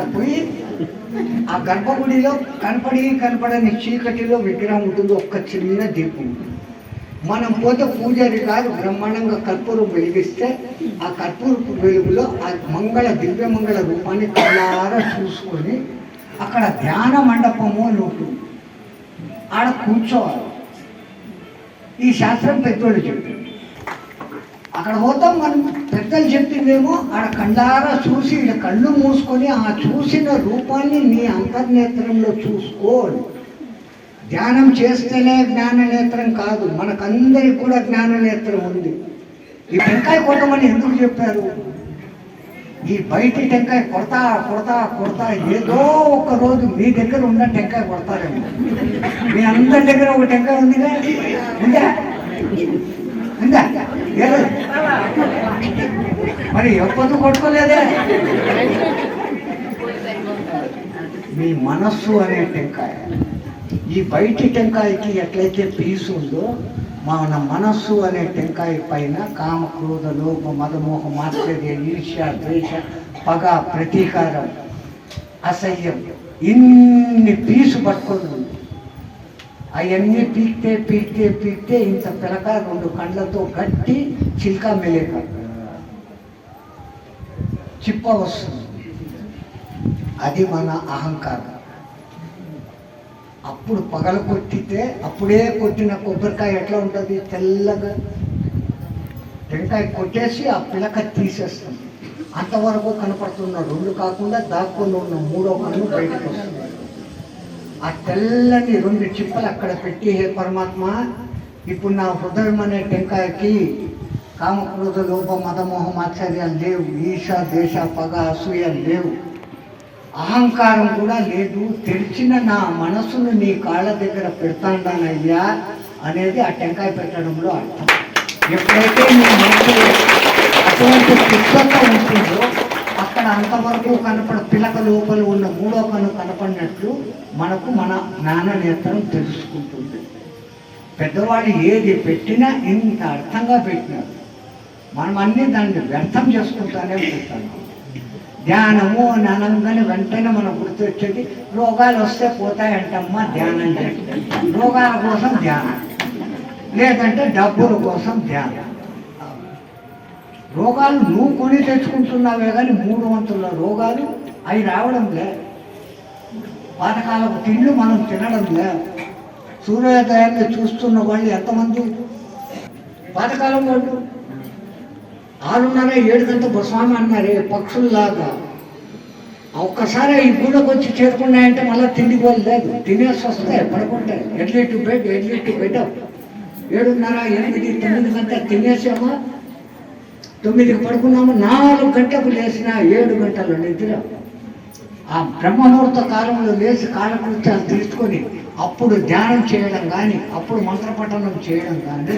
అక్కడ పోయి ఆ గర్భగుడిలో కనపడి కనపడని చీకటిలో విగ్రహం ఉంటుంది ఒక్క చిన్న దీపం ఉంటుంది. మనం పోతే పూజారి గారు బ్రహ్మాండంగా కర్పూరం వెలిగిస్తే ఆ కర్పూరపు వెలుగులో ఆ మంగళ దివ్య మంగళ రూపాన్ని కళ్ళారా చూసుకొని అక్కడ ధ్యాన మండపము అని ఉంటుంది ఆడ కూర్చోవాలి. ఈ శాస్త్రం పెద్దోళ్ళు చెప్పింది. అక్కడ పోతాం మనం పెద్దలు చెప్పిందేమో ఆడ కళ్ళారా చూసి కళ్ళు మూసుకొని ఆ చూసిన రూపాన్ని నీ అంతర్నేత్రంలో చూసుకో. ధ్యానం చేస్తేనే జ్ఞాననేత్రం కాదు మనకందరికి కూడా జ్ఞాననేత్రం ఉంది. ఈ టెంకాయ కొట్టమని ఎందుకు చెప్పారు? ఈ బయటి టెంకాయ కొడతా కొడతా కొడతా ఏదో ఒక రోజు మీ దగ్గర ఉన్న టెంకాయ కొడతారేమో. మీ అందరి దగ్గర ఒక టెంకాయ ఉందిగా? ఉందా? ఉందా? మరి ఎప్పుడు కొట్టుకోలేదే? మీ మనస్సు అనే టెంకాయ. ఈ బయటి టెంకాయకి ఎట్లయితే పీసు ఉందో మన మనస్సు అనే టెంకాయ పైన కామ క్రోధ లోప మదమోహ మాత్సర్య ఈర్ష్య ద్వేష పగ ప్రతీకారం అసహ్యం ఇన్ని పీసు పట్టుకొని ఉంది. అవన్నీ పీక్తే పీక్తే పీక్తే ఇంత పిలక రెండు కళ్ళతో గట్టి చిల్కా మెలేక. చిప్ప వస్తుంది. అది మన అహంకారం. అప్పుడు పగల కొట్టితే అప్పుడే కొట్టిన కొబ్బరికాయ ఎట్లా ఉంటుంది? తెల్లగా. టెంకాయ కొట్టేసి ఆ పిలక తీసేస్తుంది. అంతవరకు కనపడుతున్న రెండు కాకుండా దాక్కుని ఉన్న మూడో కన్ను బయటకు వస్తుంది. ఆ తెల్లని రెండు చిప్పలు అక్కడ పెట్టి హే పరమాత్మ ఇప్పుడు నా హృదయం అనే టెంకాయకి కామక్రోధ లోప మదమోహం ఆచార్యాలు లేవు. ఈశ దేశ పగ అసూయ లేవు. అహంకారం కూడా లేదు. తెరిచిన నా మనసును నీ కాళ్ళ దగ్గర పెడతాండానయ్యా అనేది ఆ టెంకాయ పెట్టడంలో అర్థం. ఎప్పుడైతే నీ అటువంటి ఉంటుందో అక్కడ అంతవరకు కనపడ పిలక లోపల ఉన్న మూడో కను కనపడినట్లు మనకు మన జ్ఞాన నేత్రం తెలుసుకుంటుంది. పెద్దవాళ్ళు ఏది పెట్టినా ఇంత అర్థంగా పెట్టినారు. మనం అన్ని దాన్ని వ్యర్థం చేసుకుంటానే ఉంటాం. ధ్యానము అని అనగానే వెంటనే మనం గుర్తొచ్చేది రోగాలు వస్తే పోతాయంటమ్మా ధ్యానం చేస్తే రోగాల కోసం ధ్యానం. లేదంటే డబ్బుల కోసం ధ్యానం. రోగాలు నువ్వు కొని తెచ్చుకుంటున్నావే కానీ మూడు వంతుల రోగాలు అవి రావడంలే పాతకాలపు తిండ్లు మనం తినడంలే సూర్యోదయాన్ని చూస్తున్న వాళ్ళు ఎంతమంది? పాతకాలం వాళ్ళు. ఆరున్నర ఏడు గంట బస్వామి అన్నారే పక్షుల్లాగా. ఒక్కసారి ఈ గూడకు వచ్చి చేరుకున్నాయంటే మళ్ళీ తిండి పోలు లేదు. తినేసి వస్తాయి పడుకుంటాయి early to bed early to bed. ఏడున్నర ఎనిమిది తొమ్మిది గంట తినేసామా. తొమ్మిదికి పడుకున్నాము నాలుగు గంటలకు లేచిన ఏడు గంటల నిద్ర. ఆ బ్రహ్మముహూర్త కాలంలో లేచి కాలకృత్యాలు తీసుకొని అప్పుడు ధ్యానం చేయడం కానీ అప్పుడు మంత్రపఠనం చేయడం కానీ